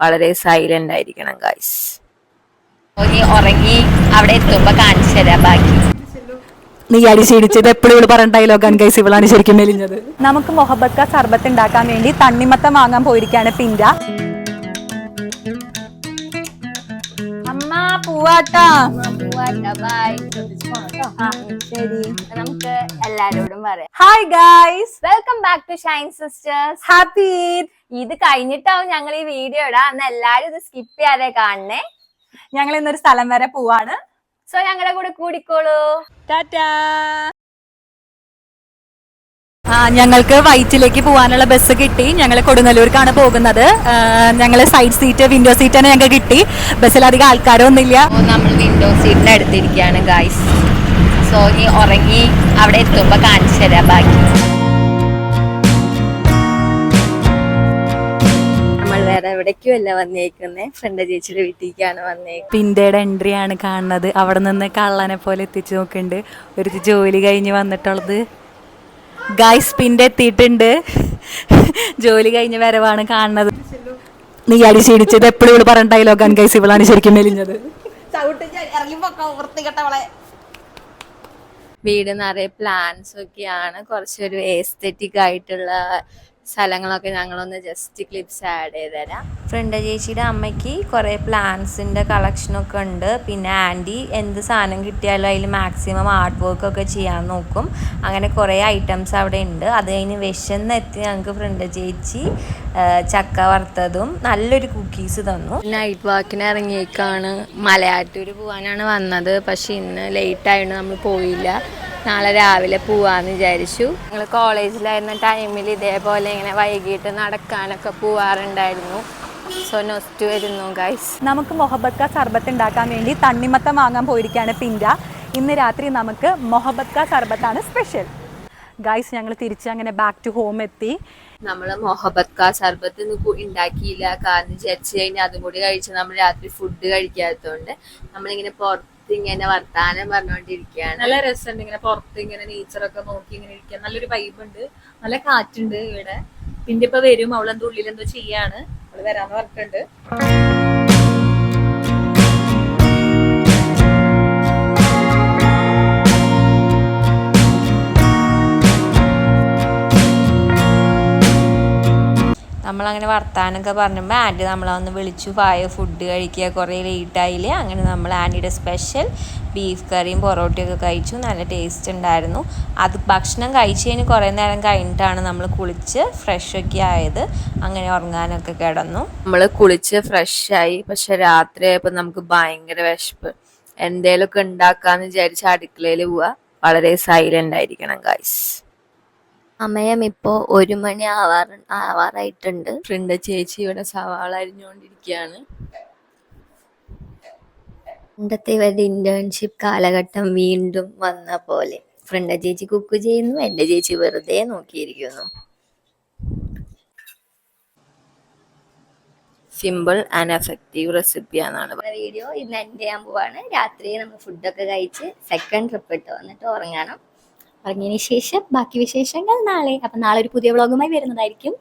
വളരെ സൈലന്റ് ആയിരിക്കണം ഉറങ്ങി അവിടെ എത്തുമ്പോ കാണിച്ചു തരാം ബാക്കി. നീ അടി എപ്പോഴും പറഞ്ഞ ഗൈസ് ഇവളാണ് ശരിക്കും മെലിഞ്ഞത്. നമുക്ക് മൊഹബക്ക സർബത്ത് ഉണ്ടാക്കാൻ വേണ്ടി തണ്ണിമത്തം വാങ്ങാൻ പോയിരിക്കാണ് പിന്റ അമ്മ പൂവാട്ടാ. ബൈ ശരി നമുക്ക് എല്ലാരോടും പറയാം. Hi guys welcome back to Shine Sisters happy ഇത് കഴിഞ്ഞിട്ടാവും ഞങ്ങൾ ഈ വീഡിയോ ഇടാ. അന്ന് എല്ലാരും ഇത് സ്കിപ്പ് ചെയ്യാതെ കാണണേ. ഞങ്ങൾ ഇന്നൊരു സ്ഥലം വരെ പോവാണ്. സോ ഞങ്ങളുടെ കൂടെ കൂടിക്കോളൂ. ടാറ്റാ ഞങ്ങൾക്ക് വൈറ്റിലേക്ക് പോകാനുള്ള ബസ് കിട്ടി. ഞങ്ങൾ കൊടുങ്ങല്ലൂർക്കാണ് പോകുന്നത്. ഞങ്ങൾ സൈഡ് സീറ്റ് വിൻഡോ സീറ്റ് തന്നെ ഞങ്ങൾക്ക് കിട്ടി. ബസ്സിൽ അധികം ആൾക്കാരൊന്നുമില്ല. നമ്മൾ വിൻഡോ സീറ്റിന് എടുത്തിരിക്കുകയാണ് ഗായ്സ് സോ ഈ ഉറങ്ങി അവിടെ എത്തുമ്പോ കാണിച്ചു തരാം ബാക്കി. വേറെ എവിടേക്കും അല്ല വന്നേക്കുന്നേ. ഫ്രണ്ട് ചേച്ചിയുടെ വീട്ടിലേക്കാണ് വന്നേക്കുന്നത്. പിന്തയുടെ എൻട്രി ആണ് കാണുന്നത്. അവിടെ നിന്ന് കള്ളനെ പോലെ എത്തിച്ചു നോക്കുന്നുണ്ട്. ഒരു ജോലി കഴിഞ്ഞ് വന്നിട്ടുള്ളത്. ഗൈസ് പിന്റെ എത്തിയിട്ടുണ്ട്. ജോലി കഴിഞ്ഞ വരവാണ് കാണുന്നത്. നീ അടി ശീലിച്ചത് എപ്പോഴും ഇവൾ പറഞ്ഞ ഡയലോഗാണ് ഗൈസ് ഇവളാണ് ശരിക്കും മെലിഞ്ഞത്. വീട് നിറയെ പ്ലാന്റ്സ് ഒക്കെയാണ്. കുറച്ചൊരു എസ്തെറ്റിക് ആയിട്ടുള്ള സ്ഥലങ്ങളൊക്കെ ഞങ്ങളൊന്ന് ജസ്റ്റ് ക്ലിപ്സ് ആഡ് ചെയ്ത് തരാം ഫ്രണ്ട് ചേച്ചിയുടെ അമ്മയ്ക്ക് കുറേ പ്ലാന്റ്സിന്റെ കളക്ഷനൊക്കെ ഉണ്ട്. പിന്നെ ആന്റി എന്ത് സാധനം കിട്ടിയാലും അതിൽ മാക്സിമം ആർട്ട് വർക്ക് ഒക്കെ ചെയ്യാൻ നോക്കും. അങ്ങനെ കുറേ ഐറ്റംസ് അവിടെ ഉണ്ട്. അത് കഴിഞ്ഞ് വിശന്ന് എത്തി ഞങ്ങൾക്ക് ഫ്രണ്ട് ചേച്ചി ചക്ക വറുത്തതും നല്ലൊരു കുക്കീസ് തന്നു. നൈറ്റ് വാക്കിന് ഇറങ്ങിയേക്കാണ്. മലയാറ്റൂർ പോകാനാണ് വന്നത്. പക്ഷെ ഇന്ന് ലേറ്റ് ആയതുകൊണ്ട് നമ്മൾ പോയില്ല. നാളെ രാവിലെ പോവാന്ന് വിചാരിച്ചു. ഞങ്ങൾ കോളേജിലായിരുന്ന ടൈമിൽ ഇതേപോലെ ഇങ്ങനെ വൈകിട്ട് നടക്കാനൊക്കെ പോവാറുണ്ടായിരുന്നു. സോ നൊസ്റ്റ് വരുന്നു ഗൈസ് നമുക്ക് മൊഹബത്ത സർബത്ത് ഉണ്ടാക്കാൻ വേണ്ടി തണ്ണിമത്തം വാങ്ങാൻ പോയിരിക്കുകയാണ് പിന്റ ഇന്ന് രാത്രി നമുക്ക് മൊഹബത്ത സർബത്താണ് സ്പെഷ്യൽ. ഗൈസ് ഞങ്ങൾ തിരിച്ച് അങ്ങനെ ബാക്ക് ടു ഹോം എത്തി. നമ്മൾ മൊഹബത്ത് കാ സർബത്ത് കു- ഉണ്ടാക്കിയില്ല. കാരണം വിചാരിച്ചു കഴിഞ്ഞാൽ അതും കൂടി കഴിച്ച് നമ്മൾ രാത്രി ഫുഡ് കഴിക്കാത്തതുകൊണ്ട് നമ്മളിങ്ങനെ പുറത്ത് ഇങ്ങനെ വർത്താനം പറഞ്ഞോണ്ടിരിക്കാണ്. നല്ല രസമുണ്ട് ഇങ്ങനെ പുറത്ത് ഇങ്ങനെ നേച്ചറൊക്കെ നോക്കി ഇങ്ങനെ ഇരിക്കാൻ. നല്ലൊരു വൈബ് ഉണ്ട്. നല്ല കാറ്റുണ്ട് ഇവിടെ. പിന്നെ ഇപ്പൊ വരും. അവളെന്തോ ഉള്ളിൽ എന്തോ ചെയ്യാണ്. അവൾ വരാന്ന് പറഞ്ഞിട്ടുണ്ട്. നമ്മളങ്ങനെ വർത്താനൊക്കെ പറഞ്ഞപ്പോൾ ആന്റി നമ്മളെ ഒന്ന് വിളിച്ചു പായ ഫുഡ് കഴിക്കുക കുറേ ലേറ്റായില്ലേ അങ്ങനെ നമ്മൾ ആന്റിയുടെ സ്പെഷ്യൽ ബീഫ് കറിയും പൊറോട്ടയൊക്കെ കഴിച്ചു. നല്ല ടേസ്റ്റ് ഉണ്ടായിരുന്നു. അത് ഭക്ഷണം കഴിച്ചതിന് കുറേ നേരം കഴിഞ്ഞിട്ടാണ് നമ്മൾ കുളിച്ച് ഫ്രഷ് ഒക്കെ ആയത്. അങ്ങനെ ഉറങ്ങാനൊക്കെ കിടന്നു. നമ്മൾ കുളിച്ച് ഫ്രഷായി പക്ഷെ രാത്രി ആയപ്പോൾ നമുക്ക് ഭയങ്കര വിശപ്പ്. എന്തേലൊക്കെ ഉണ്ടാക്കാന്ന് വിചാരിച്ച് അടുക്കളയിൽ പോവാ. വളരെ സൈലന്റ് ആയിരിക്കണം ഗൈസ് സമയം ഇപ്പോ ഒരു മണി ആവാറ് ആവാറായിട്ടുണ്ട്. ഫ്രണ്ട് ചേച്ചി ഇവിടെ സവാള അരിഞ്ഞുകൊണ്ടിരിക്കുകയാണ് പണ്ടത്തെ ഇവരുടെ ഇന്റേൺഷിപ്പ് കാലഘട്ടം വീണ്ടും വന്ന പോലെ. ഫ്രണ്ട് ചേച്ചി കുക്ക് ചെയ്യുന്നു എന്റെ ചേച്ചി വെറുതെ നോക്കിയിരിക്കുന്നു. സിമ്പിൾ ആൻഡ് എഫക്റ്റീവ് റെസിപ്പി ആണ് വീഡിയോ ഇന്ന് എന്റെ ചെയ്യാൻ പോവാണ്. രാത്രി നമ്മൾ ഫുഡൊക്കെ കഴിച്ച് സെക്കൻഡ് ട്രിപ്പ് ഇട്ട് വന്നിട്ട് ഉറങ്ങണം. ഉറങ്ങിയതിന് ശേഷം ബാക്കി വിശേഷങ്ങൾ നാളെ. അപ്പം നാളെ ഒരു പുതിയ വ്ളോഗുമായി വരുന്നതായിരിക്കും.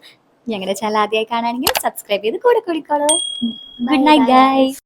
ഞങ്ങളുടെ ചാനൽ ആദ്യമായി കാണുകയാണെങ്കിൽ സബ്സ്ക്രൈബ് ചെയ്ത് കൂടെ കൂടിക്കോളൂ. Good night guys